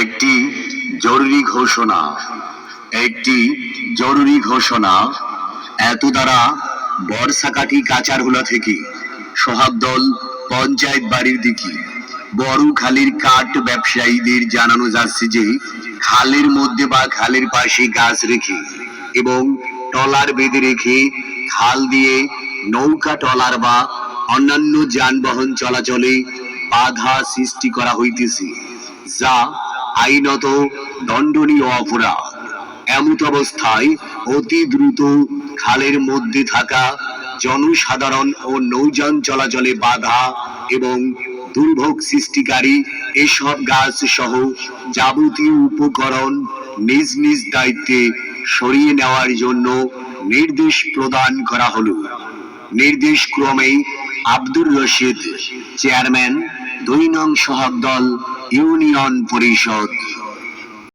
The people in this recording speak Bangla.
একটি জরুরি ঘোষণা, একটি জরুরি ঘোষণা, এত দ্বারা বর্ষাকাঠি কাচারহুলা থেকে সোহাগদল পঞ্চায়েত বাড়ির দিকে বড় খালের কাঠ ব্যবসায়ীদের জানানো যাচ্ছে যে খালের মধ্যে বা খালের পাশে গাছ রেখে এবং টলার বেঁধে রেখে খাল দিয়ে নৌকা, টলার বা অন্যান্য যানবাহন চলাচলে বাধা সৃষ্টি করা হইতেছে, যা আইনত দণ্ডনীয় অপরাধ। এমত অবস্থায় অতি দ্রুত খালের মধ্যে থাকা জনসাধারণ ও নৌযান চলাচলে বাধা এবং দুর্ভোগ সৃষ্টিকারী এসব গাছ সহ যাবতীয় উপকরণ নিজ নিজ দায়িত্বে সরিয়ে নেওয়ার জন্য নির্দেশ প্রদান করা হলো। নির্দেশ ক্রমে আব্দুর রশিদ, চেয়ারম্যান, দুই নং সহক দল ইউনিয়ন পরিষদ।